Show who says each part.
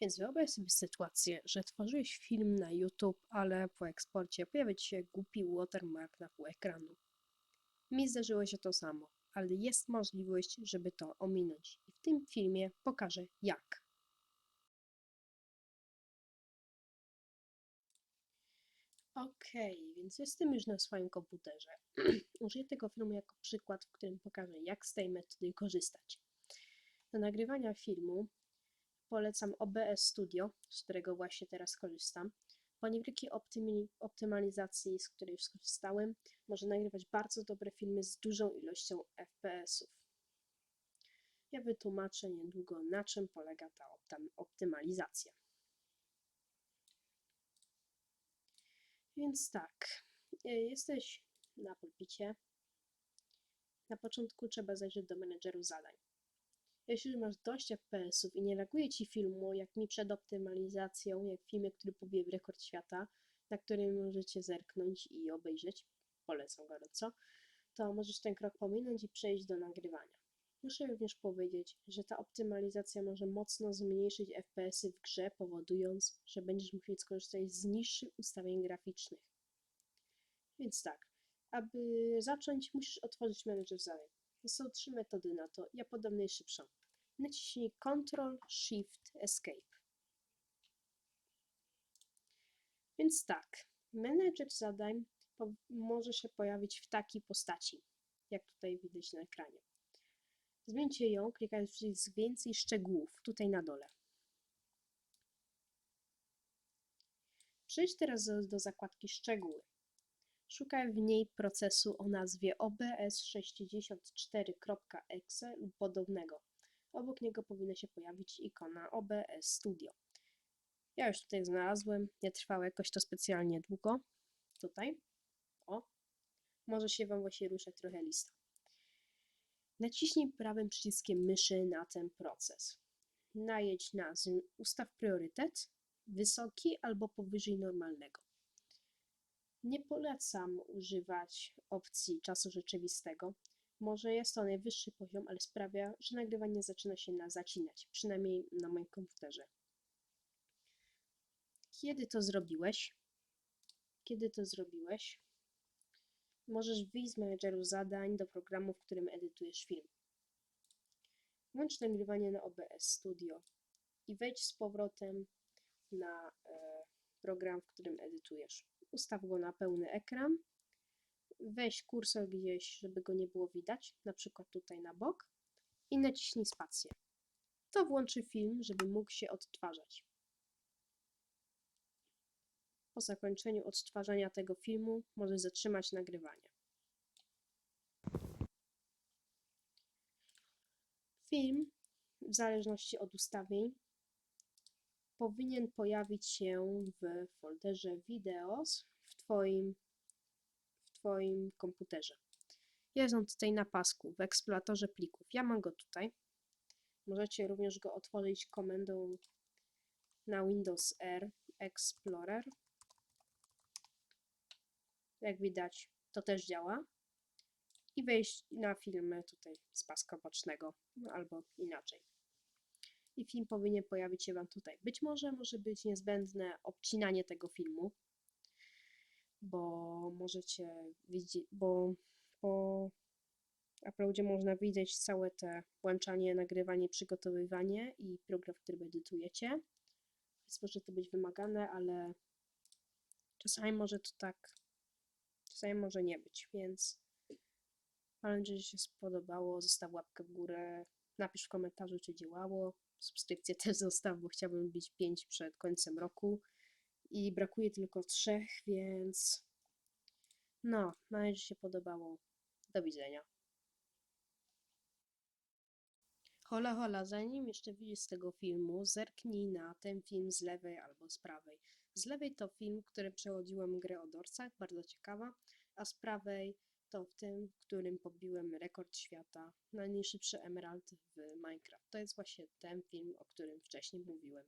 Speaker 1: Więc wyobraź sobie sytuację, że tworzyłeś film na YouTube, ale po eksporcie pojawia ci się głupi watermark na pół ekranu. Mi zdarzyło się to samo, ale jest możliwość, żeby to ominąć. I w tym filmie pokażę jak. Okej, więc jestem już na swoim komputerze. Użyję tego filmu jako przykład, w którym pokażę, jak z tej metody korzystać. Do nagrywania filmu polecam OBS Studio, z którego właśnie teraz korzystam. Po niewielkiej optymalizacji, z której już skorzystałem, może nagrywać bardzo dobre filmy z dużą ilością FPS-ów. Ja wytłumaczę niedługo, na czym polega ta optymalizacja. Więc tak, y, jesteś na pulpicie. Na początku trzeba zajrzeć do menedżeru zadań. Jeśli masz dość FPS-ów i nie laguje ci filmu, jak mi przed optymalizacją, jak filmie, który pobił rekord świata, na którym możecie zerknąć i obejrzeć, polecam gorąco, to możesz ten krok pominąć i przejść do nagrywania. Muszę również powiedzieć, że ta optymalizacja może mocno zmniejszyć FPS-y w grze, powodując, że będziesz musiał skorzystać z niższych ustawień graficznych. Więc tak, aby zacząć, musisz otworzyć menedżer zadań. Są trzy metody na to, ja podam najszybszą. Naciśnij Ctrl Shift Escape. Więc tak, menedżer zadań może się pojawić w takiej postaci, jak tutaj widać na ekranie. Zmieńcie ją, klikając przycisk więcej szczegółów, tutaj na dole. Przejdź teraz do, do zakładki szczegóły. Szukaj w niej procesu o nazwie OBS64.exe lub podobnego. Obok niego powinna się pojawić ikona OBS Studio. Ja już tutaj znalazłem, nie trwało jakoś to specjalnie długo. Tutaj. O. Może się Wam właśnie ruszać trochę lista. Naciśnij prawym przyciskiem myszy na ten proces. Najedź na z- ustaw priorytet, wysoki albo powyżej normalnego. Nie polecam używać opcji czasu rzeczywistego. Może jest to najwyższy poziom, ale sprawia, że nagrywanie zaczyna się na zacinać, przynajmniej na moim komputerze. Kiedy to zrobiłeś? Kiedy to zrobiłeś? Możesz wyjść z menedżeru zadań do programu, w którym edytujesz film. Włącz nagrywanie na OBS Studio i wejdź z powrotem na e, program, w którym edytujesz. Ustaw go na pełny ekran. Weź kursor gdzieś, żeby go nie było widać, na przykład tutaj na bok i naciśnij spację. To włączy film, żeby mógł się odtwarzać. Po zakończeniu odtwarzania tego filmu możesz zatrzymać nagrywanie. Film, w zależności od ustawień, powinien pojawić się w folderze Videos w Twoim, w twoim komputerze. Jest on tutaj na pasku w eksploratorze plików. Ja mam go tutaj. Możecie również go otworzyć komendą na Windows R Explorer. Jak widać, to też działa. I wejść na filmy tutaj z paska bocznego, albo inaczej i film powinien pojawić się Wam tutaj. Być może może być niezbędne obcinanie tego filmu, bo możecie widzieć, bo po uploadzie można widzieć całe te włączanie, nagrywanie, przygotowywanie i program, w którym edytujecie. Więc może to być wymagane, ale czasami może to tak, czasami może nie być, więc mam nadzieję, że się spodobało. Zostaw łapkę w górę, napisz w komentarzu, czy działało. Subskrypcję też zostaw, bo chciałbym być 5 przed końcem roku. I brakuje tylko trzech, więc no, mam nadzieję, że się podobało. Do widzenia. Hola, hola, zanim jeszcze widzisz z tego filmu, zerknij na ten film z lewej albo z prawej. Z lewej to film, w którym grę o dorcach, bardzo ciekawa, a z prawej to w tym, w którym pobiłem rekord świata na najszybszy emerald w Minecraft. To jest właśnie ten film, o którym wcześniej mówiłem.